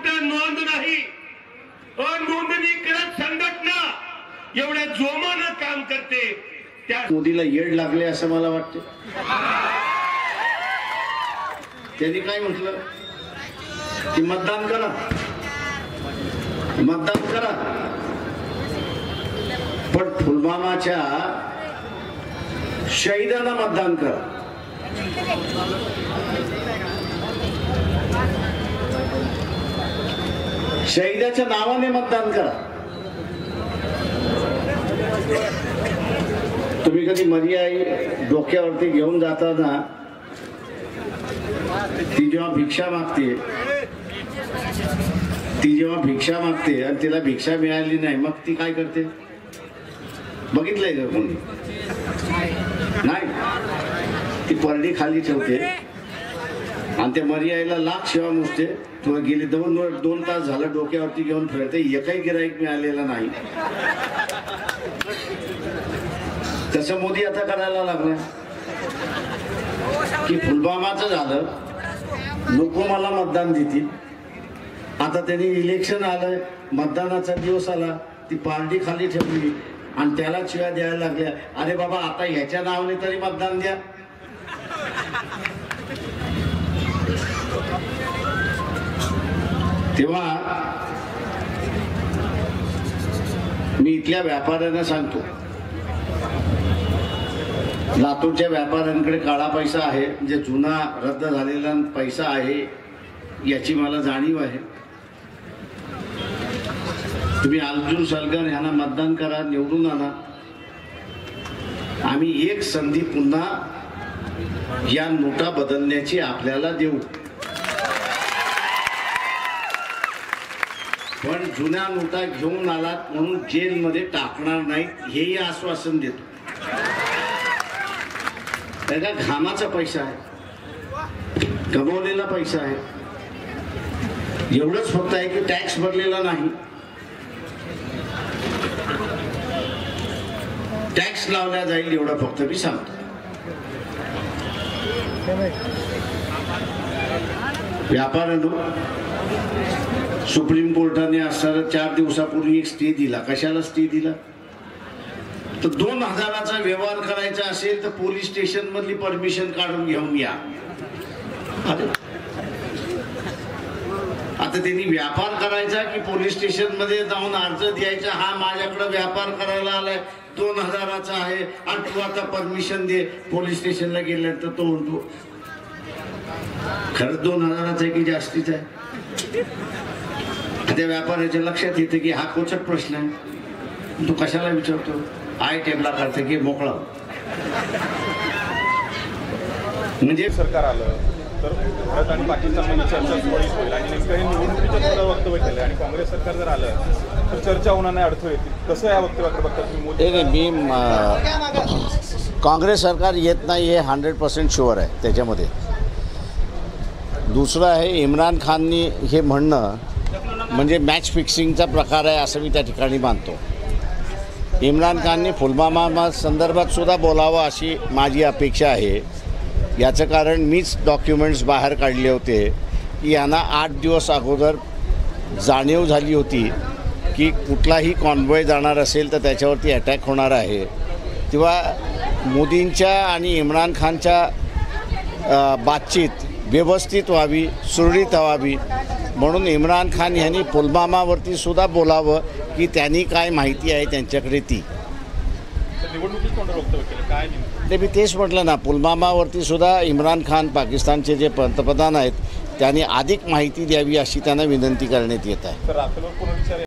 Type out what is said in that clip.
कुठं नोंद नाही. अनोंदणी करत संघटना एवढ्या जोमानं काम करते. त्या मोदीला येड लागले असं मला वाटते. त्यांनी काय म्हटलं? की मतदान करा. मतदान करा. पण फुलबामाच्या शहीदांना मतदान करा. शहीदाच्या नावाने मतदान करा. तुम्ही कधी मर्याई डोक्यावरती घेऊन जाताना ती जेव्हा भिक्षा मागते ती जेव्हा भिक्षा मागते आणि तिला भिक्षा मिळाली नाही मग ती काय करते? बघितलंय का कोणी? नाही. ती परडी खाली ठेवते आणि त्या मर्यायला लाख सेवा मुसते. तुला गेले दोन दोन तास झालं डोक्यावरती घेऊन फिरते. एकही गिराईक मिळालेला नाही. तसं मोदी आता करायला लागला? की पुलवामाचं झालं. लोक मला मतदान देतील. आता त्यांनी इलेक्शन आलं मतदानाचा दिवस आला. ती पार्टी खाली ठेवली. आणि त्याला शिव्या द्यायला लागल्या. अरे बाबा आता ह्याच्या नावाने तरी मतदान द्या. तेव्हा मी इथल्या व्यापाऱ्यांना सांगतो लातूरच्या व्यापाऱ्यांकडे काळा पैसा आहे म्हणजे जुना रद्द झालेला पैसा आहे याची मला जाणीव आहे. तुम्ही अर्जुन सलगर यांना मतदान करा निवडून आणा. आम्ही एक संधी पुन्हा या नोटा बदलण्याची आपल्याला देऊ. पण जुन्या नोटा घेऊन आलात म्हणून जेलमध्ये टाकणार नाहीत हेही आश्वासन देतो. त्याचा घामाचा पैसा आहे. कमवलेला पैसा आहे. एवढंच फक्त आहे की टॅक्स भरलेला नाही. टॅक्स लावला जाईल एवढं फक्त मी सांगतो. व्यापाऱ्यांनो सुप्रीम कोर्टाने असणारा चार दिवसापूर्वी एक स्टे दिला. कशाला स्टे दिला? तर दोन हजाराचा व्यवहार करायचा असेल तर पोलीस स्टेशन मधली परमिशन काढून घेऊन या. आता त्यांनी व्यापार करायचा की पोलीस स्टेशनमध्ये जाऊन अर्ज द्यायचा? हा माझ्याकडे व्यापार करायला आलाय. दोन हजाराचा आहे. आणि तू आता परमिशन दे. पोलीस स्टेशनला गेल्यानंतर तो म्हणतो खरंच दोन हजाराचा आहे की जास्तीच आहे? त्या व्यापाऱ्याच्या लक्षात येते की हा कोचक प्रश्न आहे. तू कशाला विचारतो? आय टेबला करते की मोकळा म्हणजे सरकार आलं तर भारत आणि पाकिस्तानमध्ये चर्चा सुरळीत होईल आणि नेमकं हे निवडणुकीच्या तोंडावर वक्तव्य केलं आणि काँग्रेस सरकार जर आलं तर चर्चा होणार नाही अडथळे येतील. कसं या वक्तव्याकडे बघता तुम्ही? म, काँग्रेस सरकार येत नाही हे हंड्रेड पर्सेंट शुअर आहे त्याच्यामध्ये. दुसरं आहे इम्रान खाननी हे म्हणणं म्हणजे मॅच फिक्सिंगचा प्रकार आहे असं मी त्या ठिकाणी मानतो. इम्रान खानने पुलवामा संदर्भातसुद्धा बोलावं अशी माझी अपेक्षा आहे. याचं कारण मीच डॉक्युमेंट्स बाहेर काढले होते की यांना आठ दिवस अगोदर जाणीव झाली होती की कुठलाही कॉन्वॉय जाणार असेल तर त्याच्यावरती अटॅक होणार आहे. किंवा मोदींच्या आणि इम्रान खानच्या बातचीत व्यवस्थित व्हावी सुरळीत व्हावी. म्हणून इम्रान खान यांनी पुलवामावरती सुद्धा बोलावं की त्यांनी काय माहिती आहे त्यांच्याकडे ती. ते मी तेच म्हटलं ना पुलवामावरती सुद्धा इम्रान खान पाकिस्तानचे जे पंतप्रधान आहेत त्यांनी अधिक माहिती द्यावी अशी त्यांना विनंती करण्यात येत आहे?